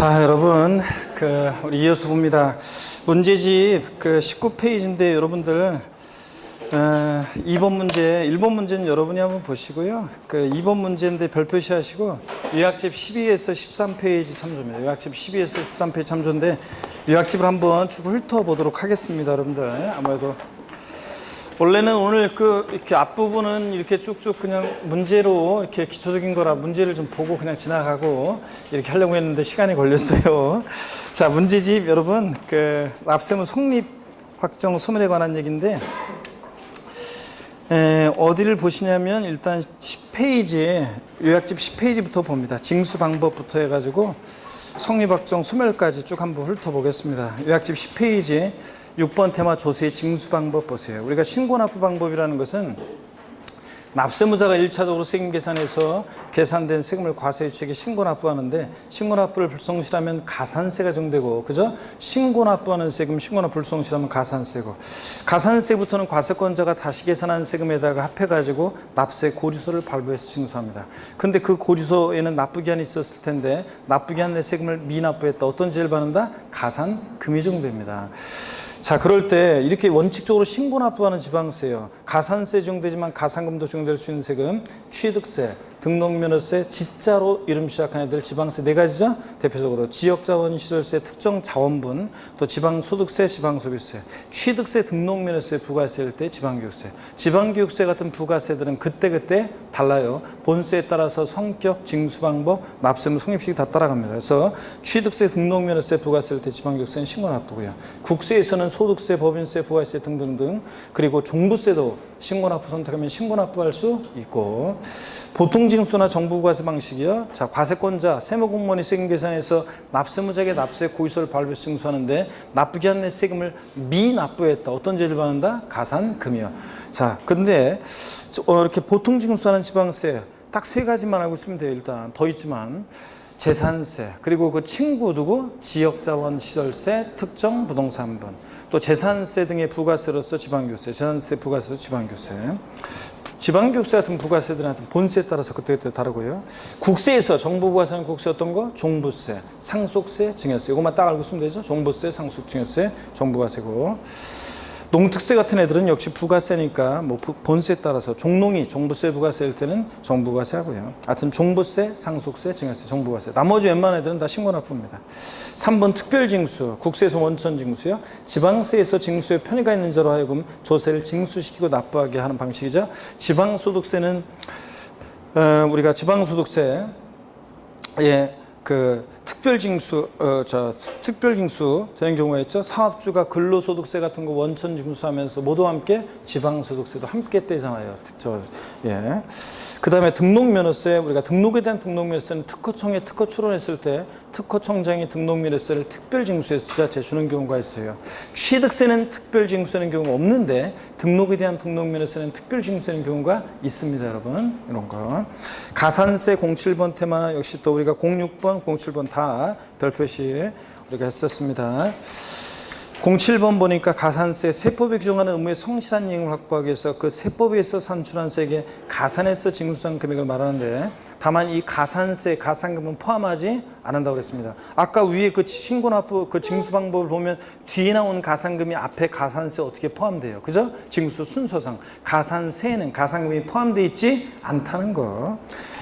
자, 여러분, 그 우리 이어서 봅니다. 문제집 그 19페이지인데 여러분들 어, 2번 문제, 1번 문제는 여러분이 한번 보시고요. 그 2번 문제인데 별 표시하시고 요약집 12에서 13페이지 참조입니다. 요약집 12에서 13페이지 참조인데 요약집을 한번 쭉 훑어보도록 하겠습니다, 여러분들. 아무래도 원래는 오늘 그 이렇게 앞부분은 이렇게 쭉쭉 그냥 문제로 이렇게 기초적인 거라 문제를 좀 보고 그냥 지나가고 이렇게 하려고 했는데 시간이 걸렸어요. 자, 문제집 여러분 그 앞세문 성립 확정 소멸에 관한 얘기인데 에, 어디를 보시냐면 일단 10페이지에 요약집 10페이지부터 봅니다. 징수 방법부터 해가지고 성립 확정 소멸까지 쭉 한번 훑어보겠습니다. 요약집 10페이지에 6번 테마 조세의 징수 방법 보세요. 우리가 신고납부 방법이라는 것은 납세무자가 1차적으로 세금 계산해서 계산된 세금을 과세유치에게 신고납부하는데 신고납부를 불성실하면 가산세가 정되고 그죠? 신고납부하는 세금 신고납부 불성실하면 가산세고 가산세부터는 과세권자가 다시 계산한 세금에다가 합해가지고 납세 고지서를 발부해서 징수합니다. 근데 그 고지서에는 납부기한이 있었을 텐데 납부기한 내 세금을 미납부했다. 어떤 죄를 받는다? 가산금이 정됩니다. 자, 그럴 때 이렇게 원칙적으로 신고 납부하는 지방세요. 가산세 적용되지만 가산금도 적용될 수 있는 세금, 취득세, 등록면허세, 지자로 이름 시작한 애들 지방세 네 가지죠. 대표적으로 지역자원시설세, 특정 자원분, 또 지방소득세, 지방소비세, 취득세, 등록면허세, 부가세일 때 지방교육세, 지방교육세 같은 부가세들은 그때그때 달라요. 본세에 따라서 성격, 징수 방법, 납세무 성립식이 다 따라갑니다. 그래서 취득세, 등록면허세, 부가세일 때 지방교육세는 신고납부고요. 국세에서는 소득세, 법인세, 부가세 등등등 그리고 종부세도 신고납부 선택하면 신고납부할 수 있고 보통징수나 정부과세 방식이요. 자, 과세권자, 세무공무원이 세금 계산해서 납세무자에게 납세 고의서를 발부 징수하는데 납부기 한내 세금을 미납부했다. 어떤 죄를 받는다? 가산금이요. 자, 근데 어, 이렇게 보통징수하는 지방세 딱 세 가지만 알고 있으면 돼요. 일단. 더 있지만. 재산세 그리고 그 친구 누구? 지역자원 시설세 특정 부동산분. 또 재산세 등의 부가세로서 지방교세 재산세 부가세로 지방교세. 지방교세 같은 부가세들한테 본세에 따라서 그때그때 다르고요. 국세에서 정부 부가세는 국세 어떤 거? 종부세 상속세 증여세. 이것만 딱 알고 있으면 되죠? 종부세 상속 증여세 정부가세고 농특세 같은 애들은 역시 부가세니까 뭐 부- 본세에 따라서 종농이 종부세 부가세일 때는 정부가세 하고요. 하여튼 종부세, 상속세, 증여세, 정부가세. 나머지 웬만한 애들은 다 신고납부입니다. 3번 특별징수, 국세에서 원천징수요. 지방세에서 징수에 편의가 있는 자로 하여금 조세를 징수시키고 납부하게 하는 방식이죠. 지방소득세는 어, 우리가 지방소득세 예, 그 특별징수, 어, 저 특별징수 되는 경우가 있죠. 사업주가 근로소득세 같은 거 원천 징수하면서 모두 함께 지방소득세도 함께 떼잖아요. 저, 예. 그 다음에 등록면허세, 우리가 등록에 대한 등록면허세는 특허청에 특허 출원했을 때 특허청장이 등록면허세를 특별징수해서 지자체에 주는 경우가 있어요. 취득세는 특별징수하는 경우가 없는데 등록에 대한 등록면허세는 특별징수하는 경우가 있습니다, 여러분. 이런 거. 가산세 07번 테마 역시 또 우리가 06번, 07번 다 별표시 우리가 했었습니다. 07번 보니까 가산세 세법에 규정하는 의무의 성실한 이행을 확보하기 위해서 그 세법에서 산출한 세액의 가산해서 징수한 금액을 말하는데 다만 이 가산세, 가산금은 포함하지 않는다고 그랬습니다. 아까 위에 그 신고 납부 그 징수 방법을 보면 뒤에 나온 가산금이 앞에 가산세 어떻게 포함돼요? 그죠? 징수 순서상 가산세에는 가산금이 포함되어 있지 않다는 거.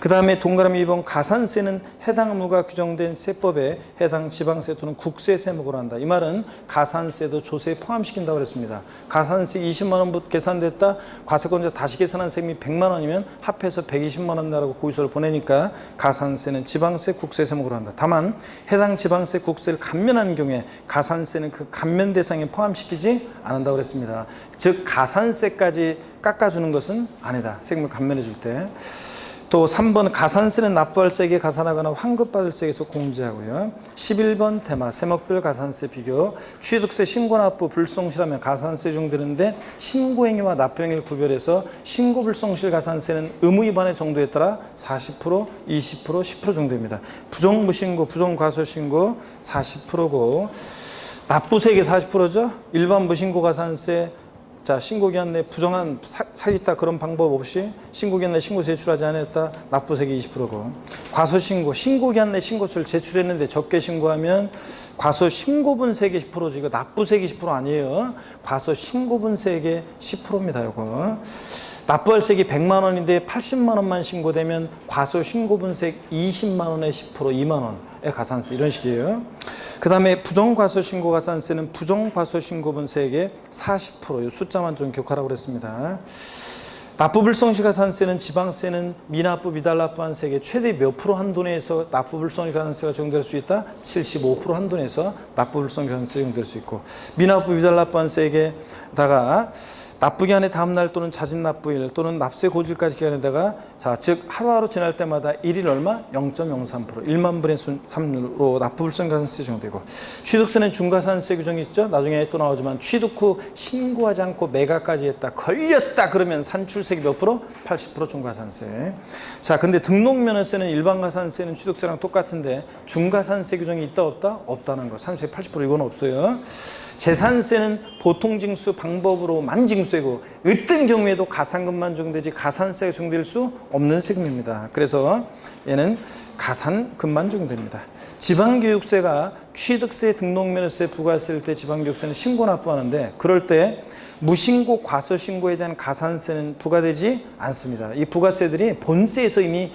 그 다음에 동그라미 2번 가산세는 해당 의무가 규정된 세법에 해당 지방세 또는 국세 세목으로 한다. 이 말은 가산세도 조세에 포함시킨다고 그랬습니다. 가산세 20만 원부터 계산됐다. 과세권자 다시 계산한 세금이 100만 원이면 합해서 120만 원 나라고 고의서를 보내니까 가산세는 지방세, 국세 세목으로 한다. 다만 해당 지방세, 국세를 감면하는 경우에 가산세는 그 감면 대상에 포함시키지 않는다고 그랬습니다. 즉 가산세까지 깎아주는 것은 아니다. 세금을 감면해 줄 때. 또 3번 가산세는 납부할 세액에 가산하거나 환급받을 세액에서 공제하고요. 11번 테마 세목별 가산세 비교 취득세 신고 납부 불성실하면 가산세 적용되는데 신고 행위와 납부 행위를 구별해서 신고 불성실 가산세는 의무 위반의 정도에 따라 40%, 20%, 10% 정도입니다. 부정 무신고, 부정 과소 신고 40%고 납부세액의 40%죠. 일반 무신고 가산세 자, 자 신고기한 내 부정한 사, 사기다 그런 방법 없이 신고기한 내 신고 제출하지 않았다. 납부세기 20%고. 과소신고 신고기한 내 신고서를 제출했는데 적게 신고하면 과소신고분세액 10%지. 이거 납부세액 10% 아니에요. 과소신고분세액의 10%입니다 이거. 납부할 세액이 100만 원인데 80만 원만 신고되면 과소신고분세액 20만 원에 10% 2만 원의 가산세 이런 식이에요. 그 다음에 부정과소신고가산세는 부정과소신고분세액의 40%이 숫자만 좀 기억하라고 그랬습니다. 납부불성시가 산세는 지방세는 미납부 미달납부 한 세액의 최대 몇 프로 한도 내에서 납부불성시가 산세가 적용될 수 있다? 75% 한도 내에서 납부불성시가 산세 적용될 수 있고 미납부 미달납부 한 세액에다가 납부기 한의 다음날 또는 자진 납부일 또는 납세 고질까지 기간에다가 자, 즉 하루하루 지날 때마다 일일 얼마? 0.03% 1만 분의 3로 납부불성가산세 적용되고 취득세는 중과산세 규정이 있죠. 나중에 또 나오지만 취득 후 신고하지 않고 매각까지 했다. 걸렸다 그러면 산출세기 몇 프로? 80% 중과산세. 자, 근데 등록면허세는 일반가산세는 취득세랑 똑같은데 중과산세 규정이 있다 없다? 없다는 거. 산세 80% 이건 없어요. 재산세는 보통 징수 방법으로만 징수이고 어떤 경우에도 가산금만 적용되지 가산세가 적용될 수 없는 세금입니다. 그래서 얘는 가산금만 적용됩니다. 지방교육세가 취득세, 등록면허세 부과했을 때 지방교육세는 신고 납부하는데 그럴 때 무신고, 과소신고에 대한 가산세는 부과되지 않습니다. 이 부가세들이 본세에서 이미 에,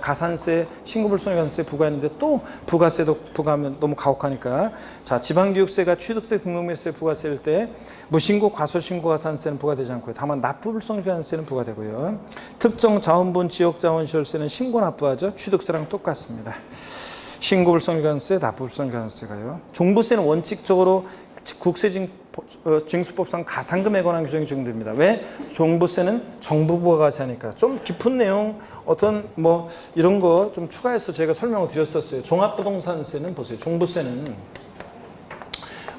가산세, 신고불성가산세 부과했는데 또 부가세도 부과하면 너무 가혹하니까 자 지방교육세가 취득세, 등록매세 부과세일 때 무신고, 과소신고 가산세는 부과되지 않고요. 다만 납부불성가산세는 부과되고요. 특정 자원분 지역자원시설세는 신고 납부하죠. 취득세랑 똑같습니다. 신고불성가산세, 납부불성가산세가요. 종부세는 원칙적으로 국세징 어, 징수법상 가산금에 관한 규정이 적용됩니다. 왜? 종부세는 정부부가 과세하니까 좀 깊은 내용 어떤 뭐 이런 거 좀 추가해서 제가 설명을 드렸었어요. 종합부동산세는 보세요. 종부세는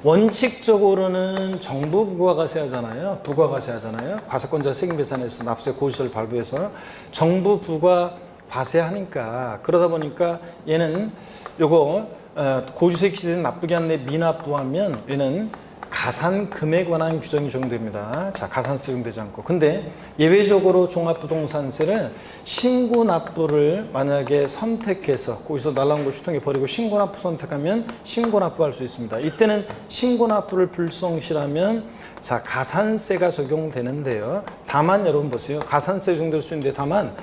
원칙적으로는 정부 부가가세 하잖아요. 부가가세 하잖아요. 과세권자 세금계산에서 납세 고지서를 발부해서 정부 부가 과세하니까 그러다 보니까 얘는 요거 어, 고지서에 기재된 납부기 한내 미납부하면 얘는 가산금에 관한 규정이 적용됩니다. 자, 가산세 적용되지 않고. 근데 예외적으로 종합부동산세를 신고 납부를 만약에 선택해서 거기서 날라온 거 휴통에 버리고 신고 납부 선택하면 신고 납부할 수 있습니다. 이때는 신고 납부를 불성실하면 자, 가산세가 적용되는데요. 다만 여러분 보세요. 가산세 적용될 수 있는데 다만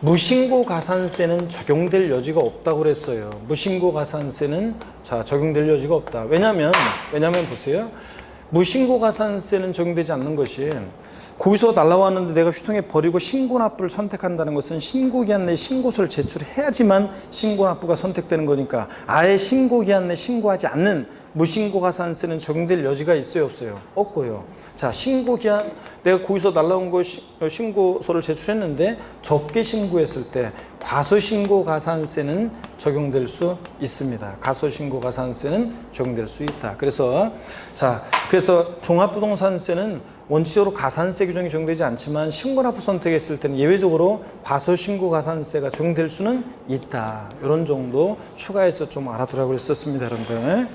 무신고 가산세는 적용될 여지가 없다고 그랬어요. 무신고 가산세는 자 적용될 여지가 없다. 왜냐하면 왜냐하면 보세요. 무신고 가산세는 적용되지 않는 것이 거기서 날라왔는데 내가 휴통에 버리고 신고 납부를 선택한다는 것은 신고기한 내 신고서를 제출해야지만 신고 납부가 선택되는 거니까 아예 신고기한 내 신고하지 않는 무신고 가산세는 적용될 여지가 있어요 없어요 없고요 자 신고기한 내가 거기서 날라온 거 시- 어, 신고서를 제출했는데 적게 신고했을 때 과소신고 가산세는 적용될 수 있습니다. 과소신고 가산세는 적용될 수 있다. 그래서 자 그래서 종합부동산세는 원칙적으로 가산세 규정이 적용되지 않지만 신고납부 선택했을 때는 예외적으로 과소신고 가산세가 적용될 수는 있다. 이런 정도 추가해서 좀 알아두라고 했었습니다, 여러분들.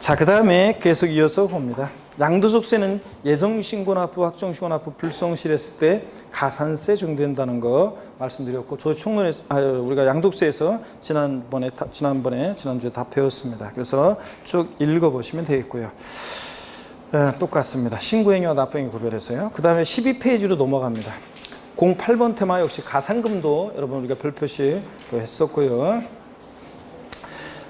자, 그 다음에 계속 이어서 봅니다. 양도소득세는 예정신고납부, 확정신고납부 불성실했을 때 가산세 적용된다는 거 말씀드렸고, 저 총론에 아, 우리가 양도세에서 지난번에 다- 지난번에 지난주에 다 배웠습니다. 그래서 쭉 읽어보시면 되겠고요. 에, 똑같습니다. 신고행위와 납부행위 구별해서요. 그 다음에 12페이지로 넘어갑니다. 08번 테마 역시 가산금도 여러분 우리가 별표시 또 했었고요.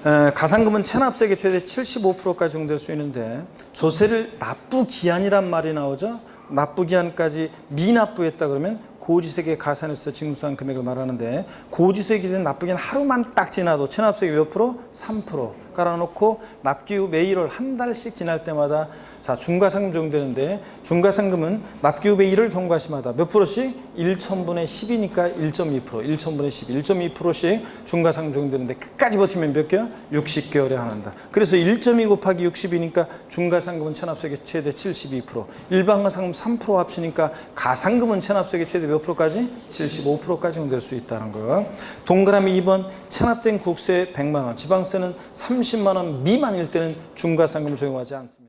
에, 가산금은 체납세액의 최대 75%까지 적용될 수 있는데 조세를 납부 기한이란 말이 나오죠. 납부 기한까지 미납부했다 그러면 고지세계 가산에서 징수한 금액을 말하는데 고지세액이 된 납부 기한 하루만 딱 지나도 체납세액이 몇 프로? 3% 깔아놓고 납기 후 매일을 한 달씩 지날 때마다 자 중과상금 적용되는데 중과상금은 납기 후 매일을 경과시마다. 몇 프로씩? 1천분의 10이니까 1.2% 1천분의 10 1.2%씩 중과상금 적용되는데 끝까지 버티면 몇 개요? 60개월에 한한다. 그래서 1.2 곱하기 60이니까 중과상금은 체납세액의 최대 72% 일반과상금 3% 합치니까 가상금은 체납세액의 최대 몇 프로까지? 75%까지 적용될 수 있다는 거. 동그라미 2번 체납된 국세 100만 원. 지방세는 30만 원 미만일 때는 중과상금을 적용하지 않습니다